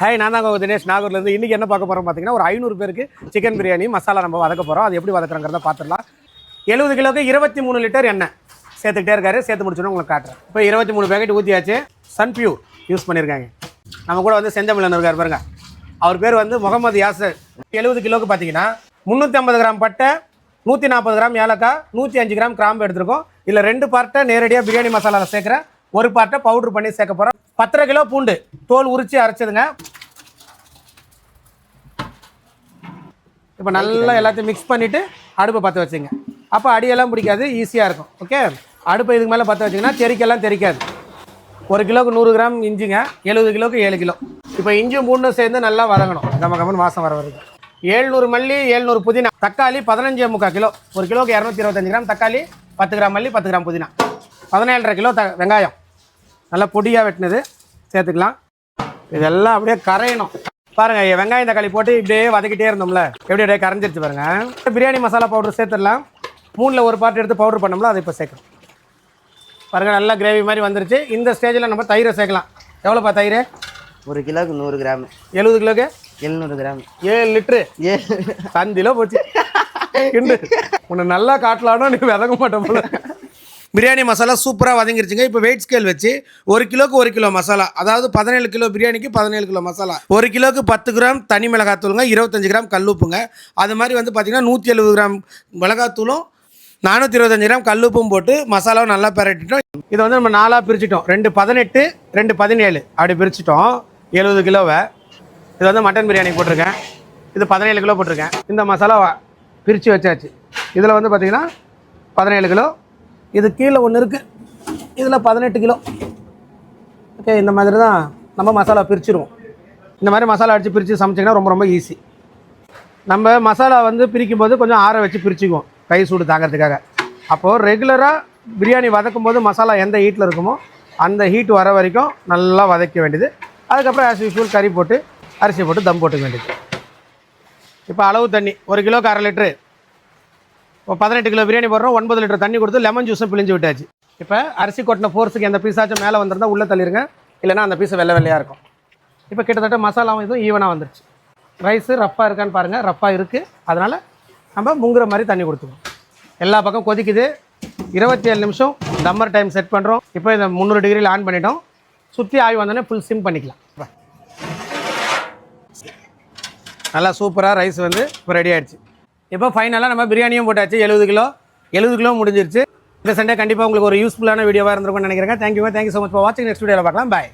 Hi நான் தான் தினேஷ். நாகூர்லேருந்து இன்றைக்கி என்ன பார்க்க போகிறோம் பார்த்தீங்கன்னா ஒரு ஐநூறு பேருக்கு சிக்கன் பிரியாணி மசாலா நம்ம வதக்க போகிறோம் அது எப்படி வதக்குறோங்கிறத பார்த்துடலாம். எழுபது கிலோக்கு இருபத்தி மூணு லிட்டர் எண்ணெய். சேர்த்துக்கிட்டே இருக்காரு. சேர்த்து முடிச்சோன்னு உங்களுக்கு காட்டுறேன். இப்போ இருபத்தி மூணு பேக்கெட் ஊற்றியாச்சு சன் பியூர் யூஸ் பண்ணியிருக்காங்க. நம்ம கூட வந்து செஞ்சமிழன் இருக்கார் பாருங்க. அவர் பேர் வந்து முகமது யாசர். எழுபது கிலோக்கு பார்த்தீங்கன்னா முந்நூற்றி ஐம்பது கிராம் பட்டை நூற்றி நாற்பது கிராம் ஏலக்காய் நூற்றி அஞ்சு கிராம் கிராம்பு எடுத்திருக்கோம். இல்லை ரெண்டு பார்ட்டை நேரடியாக பிரியாணி மசாலாவில் சேர்க்குறேன். ஒரு பார்ட்டை பவுடர் பண்ணி சேர்க்க போகிறோம் பத்தரை கிலோ பூண்டு. தோல் உரிச்சு அரைச்சதுங்க. இப்போ நல்லா எல்லாத்தையும் மிக்ஸ் பண்ணிவிட்டு அடுப்பை பற்ற வச்சுங்க. அப்போ அடியெல்லாம் பிடிக்காது ஈஸியாக இருக்கும். ஓகே அடுப்பை இதுக்கு மேலே பற்ற வச்சிங்கன்னா தெறிக்கெல்லாம் தெறிக்காது ஒரு கிலோக்கு நூறு கிராம் இஞ்சிங்க எழுபது கிலோவுக்கு ஏழு கிலோ. இப்போ இஞ்சும் பூண்டும் சேர்ந்து நல்லா வதங்கணும். கம கம்மன் வாசம் வர வரைக்கும். ஏழ்நூறு மல்லி ஏழ்நூறு புதினா. தக்காளி பதினஞ்சு முக்கால் கிலோ. ஒரு கிலோக்கு இரநூத்தி இருபத்தஞ்சு கிராம் தக்காளி பத்து கிராம் மல்லி பத்து கிராம் புதினா. பதினேழரை கிலோ த வெங்காயம். நல்லா பொடியாக வெட்டினது சேர்த்துக்கலாம். இதெல்லாம் அப்படியே கரையணும். பாருங்க ஐயா, வெங்காயம் தக்காளி போட்டு இப்படியே வதக்கிட்டே இருந்தோம்ல. எப்படி அப்படியே கரைஞ்சிருச்சு பாருங்க. பிரியாணி மசாலா பவுடர் சேர்த்துடலாம். மூணில் ஒரு பார்ட் எடுத்து பவுடர் பண்ணோம்ல அதை இப்போ சேர்க்கணும். பாருங்க நல்லா கிரேவி மாதிரி வந்துருச்சு. இந்த ஸ்டேஜில் நம்ம தயிரை சேர்க்கலாம். எவ்வளோப்பா தயிர்? ஒரு கிலோக்கு நூறு கிராம். எழுபது கிலோக்கு எழுநூறு கிராம். ஏழு லிட்ரு ஏ. சந்தில போச்சு. உன்னை நல்லா காட்டலான்னா நீ விதங்க மாட்டேன் போல. பிரியாணி மசாலா சூப்பராக வதங்கிருச்சுங்க. இப்போ வெயிட் ஸ்கேல் வச்சு ஒரு கிலோக்கு ஒரு கிலோ மசாலா. அதாவது பதினேழு கிலோ பிரியாணிக்கு பதினேழு கிலோ மசாலா. ஒரு கிலோக்கு பத்து கிராம் தனி மிளகாத்தூளுங்க இருபத்தஞ்சு கிராம் கல்லுப்புங்க. அது மாதிரி வந்து பார்த்திங்கன்னா நூற்றி எழுபது கிராம் மிளகாத்தூளும் நானூற்றி இருபத்தஞ்சு கிராம் கல்லுப்பும் போட்டு மசாலாவும் நல்லா பரட்டிட்டோம். இதை வந்து நம்ம நாலாக பிரிச்சிட்டோம். ரெண்டு பதினெட்டு ரெண்டு பதினேழு. அப்படி பிரிச்சிட்டோம். எழுபது கிலோவை. இது வந்து மட்டன் பிரியாணி போட்டிருக்கேன். இது பதினேழு கிலோ போட்டிருக்கேன். இந்த மசாலா பிரித்து வச்சாச்சு. இதில் வந்து பார்த்திங்கன்னா பதினேழு கிலோ இது கீழே ஒன்று இருக்குது இதில் பதினெட்டு கிலோ. ஓகே இந்த மாதிரி தான் நம்ம மசாலா பிரிச்சுருவோம். இந்த மாதிரி மசாலா அடித்து பிரித்து சமைச்சிங்கன்னா ரொம்ப ரொம்ப ஈஸி நம்ம மசாலா வந்து பிரிக்கும் போது கொஞ்சம் ஆற வச்சு பிரிச்சுக்குவோம். கை சூடு தாங்கிறதுக்காக. அப்போது ரெகுலராக பிரியாணி வதக்கும் போது மசாலா எந்த ஹீட்டில் இருக்குமோ அந்த ஹீட் வர வரைக்கும் நல்லா வதக்க வேண்டியது. அதுக்கப்புறம் ஆஸ் யூஷுவல் கறி போட்டு அரிசி போட்டு தம் போட்டுக்க வேண்டியது. இப்போ அளவு தண்ணி. ஒரு கிலோக்கு அரை லிட்ரு பதினெட்டு கிலோ பிரியாணி போடுறோம் ஒன்பது லிட்டர் தண்ணி கொடுத்து லெமன் ஜூஸும் பிழிஞ்சு விட்டாச்சு. இப்போ அரிசி கொட்டின ஃபோர்ஸுக்கு எந்த பீஸாச்சும் மேலே வந்திருந்தா உள்ளே தள்ளிருங்க. இல்லைனா அந்த பீஸ் வெள்ளை வெள்ளையாக இருக்கும். இப்போ கிட்டத்தட்ட மசாலாவும் இதுவும் ஈவனாக வந்துருச்சு. ரைஸு ரஃப்பாக இருக்கான்னு பாருங்கள் ரஃப்பாக இருக்குது அதனால் நம்ம முங்குற மாதிரி தண்ணி கொடுத்துக்கணும். எல்லா பக்கம் கொதிக்குது. இருபத்தி ஏழு நிமிஷம் தம்மர் டைம் செட் பண்ணுறோம் இப்போ இந்த முந்நூறு டிகிரியில் ஆன் பண்ணிட்டோம். சுற்றி ஆய் வந்தோடனே ஃபுல் சிம் பண்ணிக்கலாம். நல்லா சூப்பராக ரைஸ் வந்து இப்போ ரெடி ஆகிடுச்சு இப்போ ஃபைனலாக நம்ம பிரியாணியும் போட்டாச்சு? எழுபது கிலோ. எழுபது கிலோ முடிஞ்சிருச்சு. இந்த சண்டே கண்டிப்பாக உங்களுக்கு ஒரு யூஸ்ஃபுல்லான வீடியோவாக இருந்திருக்கும்னு நினைக்கிறேன் thank you thank you so much for வாட்சிங் நெக்ஸ்ட் வீடியோவில் பார்க்கலாம். பாய்